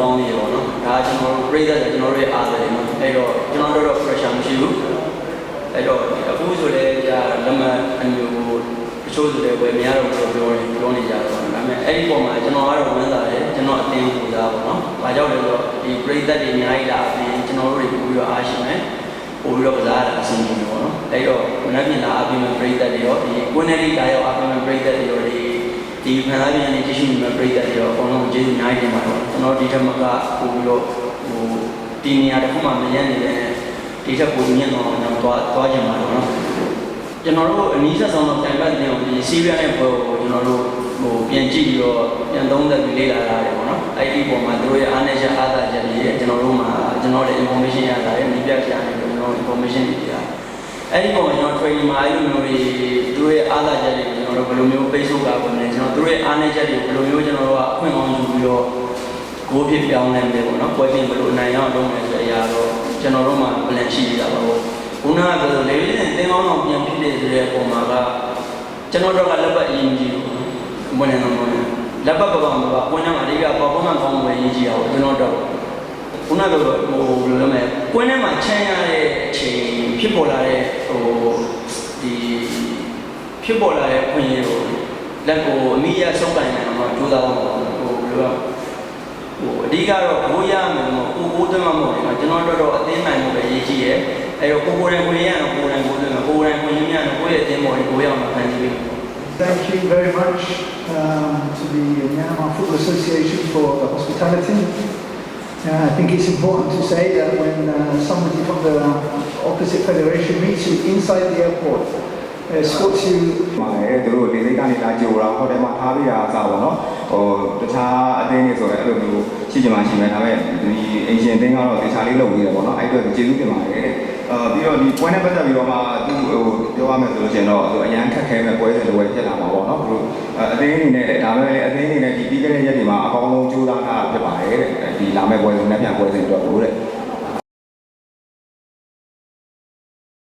ကောင်းကြီးပေါ့နော်ဒါကျွန်တော်တို့ပြည်သက်တယ်ကျွန်တော်တို့ရဲ့အားတယ်နော်အဲ့တော့ကျွန်တော်တို့တော့ pressure မရှိဘူးအဲ့တော့အခုဆိုလည်းကြာလက်မှတ်အမျိုးတချို့ဆိုလည်းဝယ်မရတော့ဘူးပြောနေပြောနေကြတော့ဒါပေမဲ့အဲ့ဒီပုံမှာကျွန်တော်ကတော့ဝန်စားတယ်ကျွန်တော်အတင်းပူစားပေါ့နော်။ဘာကြောင့်လဲဆိုတော့ဒီပြည်သက်တွေအများကြီးလာပြီးကျွန်တော်တို့တွေပို့ပြီးတော့အားရှိမယ်။ပို့ပြီးတော့ကစားရတာအဆင်ပြေပေါ့နော်။အဲ့တော့မနေ့ကလာအပြင်မှာပြည်သက်တွေရောဒီကိုနယ်လီလာရောက်အပြင်မှာပြည်သက်တွေရောဒီ ဒီဖန်သားပြန်နေတရှိနေမှာပြည်သက်တွေရောအကုန်လုံးကျေးဇူးအများကြီးတင်ပါတယ်။ကျွန်တော်ဒီထက်မကပို့ပြီးတော့ဟိုဒီနေရာတစ်ခုမှမရနေတဲ့ဒီထက်ပိုမြင့်တော့ကျွန်တော်သွားသွားကြမှာတော့နော်။ကျွန်တော်တို့အနည်းဆက်ဆုံးတော့တိုင်ပတ်တင်အောင်ဒီစီးရီးရဲ့ဘွယ်ကိုကျွန်တော်တို့ဟိုပြန်ကြည့်ပြီးတော့ပြန်သုံးသပ်ပြီးလေ့လာတာတယ်ပေါ့နော်အဲ့ဒီပုံမှာတို့ရဲ့အားနည်းချက်အားသာချက်တွေကျွန်တော်တို့မှာကျွန်တော်တို့ information ရတာရမိပြပြနေကျွန်တော်တို့ information တွေပြအဲ့ဒီပုံမှာကျွန်တော် training မှာအဲ့လိုမျိုးတွေတို့ရဲ့အားသာချက်တွေကိုကျွန် တော်တို့ဘယ်လိုမျိုးပိတ်ဆို့ကာကွယ်မလဲကျွန်တော်တို့ရဲ့အားနည်းချက်တွေကိုဘယ်လိုမျိုးကျွန်တော်တို့ကအခွင့်အရေးယူပြီးတော့ကိုယ်ဖြစ်ပြောင်းနိုင်တယ်ပေါ့နော်ပွဲချင်းဘယ်လိုအနိုင်ရအောင်လုပ်မယ်ဆိုတဲ့အရာတော့ကျွန်တော်တို့မှာ plan ရှိနေတာပါပေါ့ခုနကပြောလေလေးနဲ့တင်းကောင်းအောင်ပြန်ဖြစ်နေဆိုတဲ့ပုံမှာကကျွန်တော်တို့ကလက်ပတ်အရင်ကြီးဘယ်နဲ့တော့လက်ပတ်ပပမှာကကိုယ်နဲ့မှာအဓိကပေါ်ပေါ်မှကောင်းမှုပဲအရင်ကြီးအောင်ကျွန်တော်တို့ခုနကပြောဟိုဘယ်လိုလဲမဲ့ကိုယ်နဲ့မှာချမ်းရတဲ့အချိန်ဖြစ်ပေါ်လာတဲ့ဟိုဒီ ဖြစ်ပေါ်လာတဲ့အခွင့်အရေးကိုလက်ကိုအမိရဆုံးကန်နေအောင်ကြိုးစားတော့ဟိုဘယ်လိုလဲ ဟိုအဓိကတော့ဘိုးရမယ်မို့ကိုကိုသွင်းမှမဟုတ်ဘူးကျွန်တော်တို့တော့အသိနိုင်မှုပဲရေးကြည့်ရဲအဲတော့ကိုကိုယ်တိုင်ကိုရရတော့ကိုယ်တိုင်ကိုသွင်းမှာကိုယ်တိုင်ကိုရင်းမြတော့ကိုယ့်ရဲ့အသိမော်ကိုကိုရအောင်ဖန်တီးပြီး Thank you very much um, to the Myanmar Football Association for the hospitality. Uh, I think it's important to say that when uh, somebody from the opposite federation meets you inside the airport, uh, escorts you ပါတယ်သူတို့လေစိတ်ကနေလာကြိုတာဟိုတယ်မှာထားပေးတာအစားပေါ့နော်ဟိုတခြားအသင်းတွေဆိုရင်အဲ့လိုမျိုးရှိချင်မှရှိမယ်ဒါပေမဲ့ဒီအင်ရှင်အသင်းကတော့တခြားလေးလုပ်နေတယ်ပေါ့နော်အဲ့အတွက်ကျေးဇူးတင်ပါတယ်အာပြီးတော့ဒီပွဲနဲ့ပတ်သက်ပြီးတော့မှသူဟိုပြောရမယ်ဆိုလို့ရှိရင်တော့သူအရန်ခက်ခဲမဲ့ပွဲစဉ်တစ်ပွဲဖြစ်လာမှာပေါ့နော်သူအသင်းအနေနဲ့ဒါပေမဲ့အသင်းအနေနဲ့ဒီပြီးခဲ့တဲ့ရက်တွေမှာအကောင်းဆုံးကြိုးစားတာဖြစ်ပါတယ်တဲ့ဒီလာမဲ့ပွဲစဉ်နဲ့ပြန်ပွဲစဉ်အတွက်လို့တဲ့